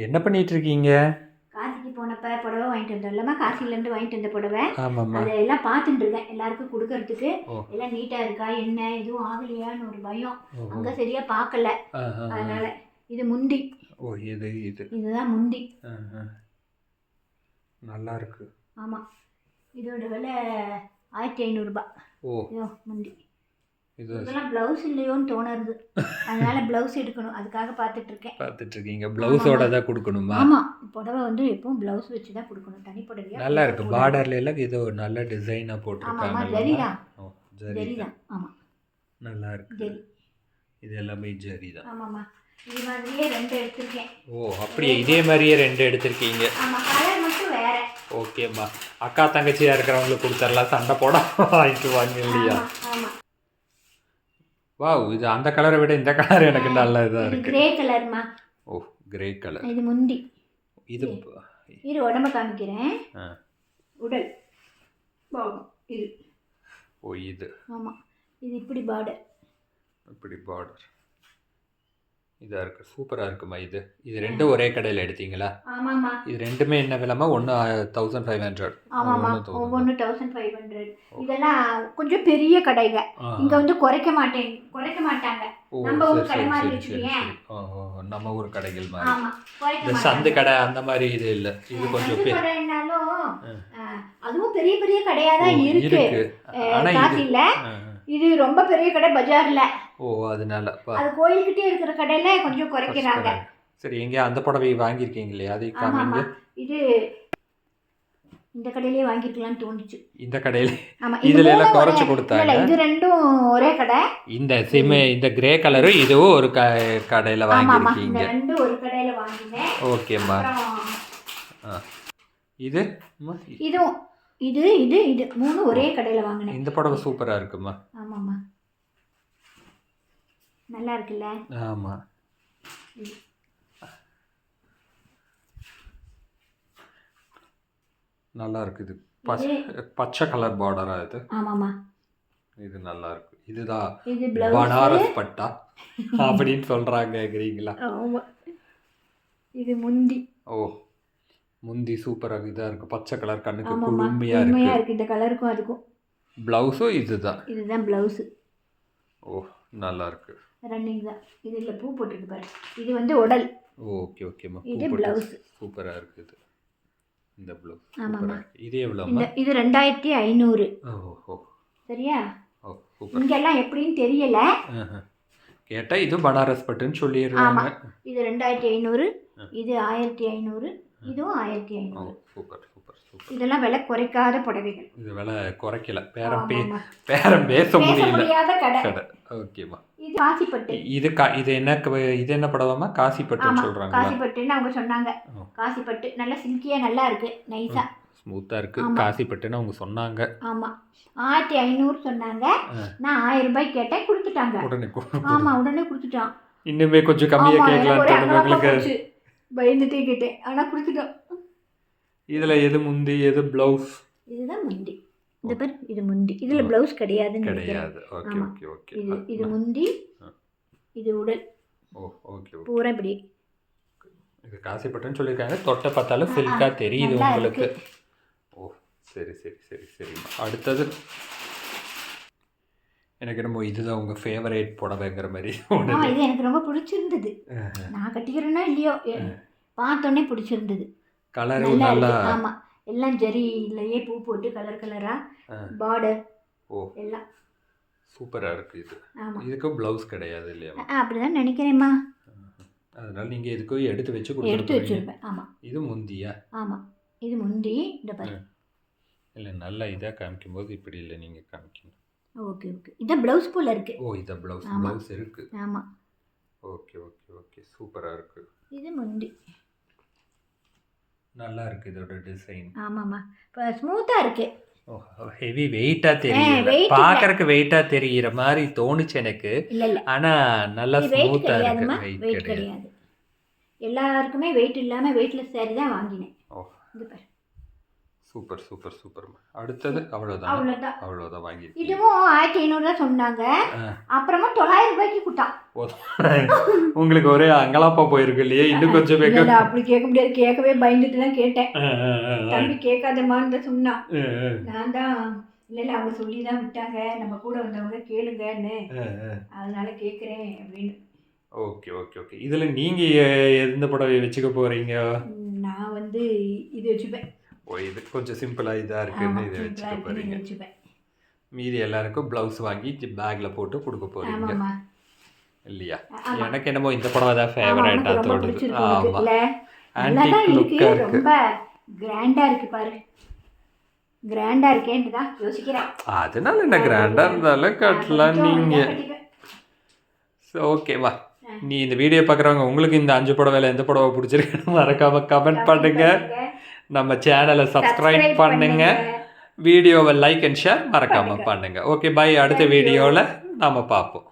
என்ன பண்ணிட்டு இருக்கீங்க காசிக்கு போனப்ப புடவை வாங்கிட்டு வந்தோம்லம்மா காசிலேருந்து வாங்கிட்டு வந்த புடவை. அதை எல்லாம் பார்த்துட்டு இருக்கேன். எல்லாருக்கும் கொடுக்கறதுக்கு. எல்லாம் நீட்டாக இருக்கா என்ன? எதுவும் ஆகலையான்னு ஒரு பயம். அங்கே சரியா பார்க்கல. அதனால இது முந்தி ஓ இது இது. இதுதான் முந்தி ஆ. நல்லா இருக்கு. ஆமாம் இதோட விலை ஆயிரத்தி ஐநூறுரூபா ஓ. முந்தி இது இதெல்லாம் ப்ளவுஸ் இல்லையோன்னு தோணுறது. அதனால ப்ளவுஸ் எடுக்கணும். அதுக்காக பார்த்துட்டு இருக்கேன் பார்த்துட்டு இருக்கீங்க பிளவுஸோட தான் கொடுக்கணுமா? ஆமாம் புடவை வந்து எப்பவும் ப்ளவுஸ் வச்சு தான் கொடுக்கணும். தனி புடவையா நல்லா இருக்கு. பார்டர்ல எல்லாம் ஏதோ நல்ல டிசைனா ஆமாம்மா போட்டிருக்காங்க ஜரிதான் ஓ ஜரி ஜரிதான் ஆமாம் நல்லா இருக்கு. ஜரி. இது எல்லாமே ஜரி தான் ஆமாம்மா. இது மாதிரியே ரெண்டு எடுத்திருக்கேன். ஓ அப்படியே? இதே மாதிரியே ரெண்டு எடுத்திருக்கீங்க. ஆமாம் கலர் மட்டும் வேற. ஓகேம்மா. அக்கா தங்கச்சியா இருக்கிறவங்களுக்கு கொடுத்துடலாம் சண்டை போட வாங்கிட்டு வாங்க இல்லையா? ஆமாம் வாவ் இது அந்த கலரை விட இந்த கலர் எனக்கு நல்ல இதாக இது இருக்கு. கிரே கலர்மா ஓ கிரே கலர் இது முந்தி இது இரு உடம்ப காமிக்கிறேன். உடல். இது. ஓ இது. ஆமாம் இது இப்படி பார்டர் இப்படி பார்டர் இதாக இருக்கு. சூப்பராக இருக்குமா இது. இது ரெண்டும் ஒரே கடையில் எடுத்தீங்களா? ஆமாம்மா. இது ரெண்டுமே என்ன விலைமா ஒன்று தௌசண்ட் ஃபைவ் ஹண்ட்ரட் ஆமாம்மா. ஒவ்வொன்று தௌசண்ட் ஃபைவ் ஹண்ட்ரட் இதெல்லாம் கொஞ்சம் பெரிய கடைங்க. இங்க வந்து குறைக்க மாட்டேன் குறைக்க மாட்டாங்க. நம்ம ஊர் கடை மாதிரி ஓ நம்ம ஊர் கடைகள் மாதிரி. இந்த சந்து கடை அந்த மாதிரி இது இல்லை. இது கொஞ்சம் அதுவும் பெரிய பெரிய கடையா தான் இருக்கு. இருக்கு. ஆனா இது ரொம்ப பெரிய கடை பஜார்ல. ஓ அதனால. அது கோயில்கிட்டே இருக்கிற கடையில கொஞ்சம் குறைக்கிறாங்க. சரி எங்க அந்த புடவை வாங்கியிருக்கீங்க இல்லையா? அதை காமிங்க. இது இந்த கடையிலேயே வாங்கிக்கலாம்னு தோணுச்சு. இந்த கடையில ஆமா இதுல இது எல்லாம் குறைச்சு கொடுத்தாங்க. இல்ல, இது ரெண்டும் ஒரே கடை. இந்த சிம இந்த கிரே கலரும் இதுவும் ஒரு க கடையில் வாங்கியிருக்கீங்க. ரெண்டும் ஒரு கடையில வாங்கினேன். ஓகேம்மா. இது இதுவும் இது இது இது. மூணு ஒரே கடையில வாங்கினேன். இந்த புடவை சூப்பராக இருக்குமா? ஆமாம்மா. நல்லா இருக்குல்ல? ஆமாம் நல்லா இருக்கு இது. பச்சை கலர் பார்டரா இது? ஆமாம்மா. இது நல்லா இருக்கு. இதுதான் பனாரஸ் பட்டா அப்படின்னு சொல்றாங்கங்கிறீங்களா ஆமா. இது முந்தி. ஓ. முந்தி சூப்பராக இதாக இருக்கு. பச்சை கலர் கண்ணுக்கு ஆமாம்மா. குளுமையா உண்மையா இருக்கு. இருக்கு. இந்த கலருக்கும் அதுக்கும். பிளவுஸும் இதுதான். இதுதான் பிளவுஸ் ஓ நல்லா இருக்கு. ரன்னிங் தான். இதுல பூ போட்டிருக்கு பாரு. இது வந்து உடல். ஓகே ஓகேம்மா இது blouse. சூப்பராக இருக்குது இந்த ப்ளவுஸ் ஆமாம்மா. இது இந்த இது ரெண்டாயிரத்தி ஐநூறு. ஓ ஓ. சரியா? இங்கெல்லாம் எப்படின்னு தெரியல. கேட்டால் இது பனாரஸ் பட்டுன்னு சொல்லிடுறாங்க. இது ரெண்டாயிரத்தி ஐநூறு. இது ஆயிரத்தி ஐநூறு. இதுவும் ஆயிரத்தி ஐநூறு. Super super super. இதெல்லாம் விலை குறைக்காத புடவைகள். இது விலை குறைக்கல. பேரம் பே. பேரம் பேச முடியல. கடை. ஓகேம்மா. இது காசிப்பட்டு. இது கா இது என்ன இது என்ன படவாமா காசி பட்டுன்னு ஆமா சொல்றாங்களா? காசிப்பட்டுன்னு அவங்க சொன்னாங்க. காசிப்பட்டு. நல்லா சில்கியா நல்லா இருக்கு. நைஸா. ஸ்மூத்தா இருக்கு. ஆமா. காசி பட்டுன்னு அவங்க சொன்னாங்க. ஆமா. ஆயிரத்தி ஐநூறு சொன்னாங்க. நான் ஆயிரம் ரூபாய் கேட்டேன் கொடுத்துட்டாங்க. உடனே கொ- ஆமா உடனே கொடுத்துட்டான். இன்னுமே கொஞ்சம் கம்மியா ஆமா எனக்கு கேட்கலாம் உங்களுக்கு பயந்துட்டே கேட்டேன். ஆனா கொடுத்துட்டோம். இதுல எது முந்தி எது பிளவுஸ் இதுதான் முந்தி. இந்த பேர் இது முந்தி. இதுல பிளவுஸ் கிடையாதுன்னு கிடையாது. ஓகே. Okay okay. இது இது முந்தி. இது உடல். ஓ ஓகே ஓகே. பூரா இப்படி. இது காசி பட்டுன்னு சொல்லியிருக்காங்க. தொட்ட பார்த்தாலும் ஆ, சில்கா தெரியுது உங்களுக்கு. ஓ சரி சரி சரி சரி. அடுத்தது. எனக்கு என்னமோ இதுதான் உங்க ஃபேவரேட் புடவைங்கிற மாதிரி இது எனக்கு ரொம்ப பிடிச்சிருந்தது. நான் கட்டிக்கிறேன்னா இல்லையோ பார்த்தோன்னே பிடிச்சிருந்தது. கலரும் நல்லா நல்லா இருக்கு. ஆமா. எல்லாம் ஜரியிலேயே பூ போட்டு கலர் கலரா ஆ. பார்டர் ஓ. எல்லாம். சூப்பரா இருக்கு இது. ஆமா. இதுக்கும் பிளவுஸ் கிடையாது இல்லையா? அப்படிதான் நினைக்கிறேம்மா. அதனால நீங்க எதுக்கும் எடுத்து வச்சு எடுத்து கொடுத்துருக்கீங்க வச்சிருப்பேன். ஆமா. இது முந்தியா? ஆமா. இது முந்தி. இந்த பாரு. இல்லை நல்லா இதாக காமிக்கும் போது இப்படி இல்லை நீங்கள் காமிக்கணும். Okay okay. இதான் ப்ளவுஸ் போல இருக்கு. ஓ இதை ப்ளவுஸ். ப்ளவுஸ் இருக்கு. ஆமா. Okay okay okay. சூப்பராக இருக்கு. இது முந்தி. நல்லா இருக்கு இதோட டிசைன் இப்போ ஸ்மூத்தா இருக்கு. ஹெவி வெயிட்டாக தெரியல. பார்க்கறக்கு வெயிட்டாக தெரிகிற மாதிரி தோணுச்சு எனக்கு. ஆனால் நல்லா இது ஸ்மூத்தாக இருக்கு. வெயிட் கிடையாது. எல்லாருக்குமே வெயிட் இல்லாம வெயிட்லெஸ் saree தான் வாங்கினேன். ஓ. இது பாரு. சூப்பர் சூப்பர் சூப்பர்மா அடுத்தது அவ்வளோதான் அவ்வளோதான் அவ்வளோதான் வாங்கி இதுவும் ஆயிரத்தி ஐநூறுரூவா சொன்னாங்க. அப்புறமா தொள்ளாயிரம் ரூபாய்க்கு கொடுத்தான் உங்களுக்கு ஒரே அங்கலாப்பா போயிருக்கு இல்லையே? இன்னும் கொஞ்சம் இல்ல, அப்படி கேட்க முடியாது. கேட்கவே பயந்துட்டு தான் கேட்டேன் தம்பி கேட்காதமான்னு தான் சொன்னான். நான் தான் இல்லை இல்லை அவங்க சொல்லி தான் விட்டாங்க. நம்ம கூட வந்தவங்க கேளுங்கன்னு. அதனால கேட்குறேன் அப்படின்னு. Okay okay okay. இதில் நீங்கள் எந்த புடவை வச்சுக்க போகிறீங்க நான் வந்து இது வச்சுப்பேன். ஓ இது கொஞ்சம் சிம்பிளாக இதாக இருக்குன்னு இதை வச்சுக்க போகிறீங்க மீதி எல்லாருக்கும் ப்ளவுஸ் வாங்கி பேக்கில் போட்டு கொடுக்க போகிறீங்க இல்லையா. எனக்கு என்னமோ இந்த புடவை தான் ஃபேவரட்டாக தோணுது. ஆமாம் ஆன்டிக் லுக்காக இருக்கு. ரொம்ப கிராண்டா இருக்கு பாரு. கிராண்டா இருக்கேன்னு தான் யோசிக்கிறேன். அதனால என்ன கிராண்டாக இருந்தாலும் கட்டலாம் நீங்கள் கட்டிப்பேன். ஓகேவா நீ இந்த வீடியோ பார்க்குறவங்க உங்களுக்கு இந்த அஞ்சு புடவைல எந்த புடவை பிடிச்சிருக்குன்னு மறக்காம கமெண்ட் பண்ணுங்க. நம்ம சேனலை சப்ஸ்கிரைப் பண்ணுங்க. வீடியோவை லைக் அண்ட் ஷேர் மறக்காம பண்ணுங்க. பண்ணுங்க. ஓகே பை அடுத்த. வீடியோவில் நாம பார்ப்போம்.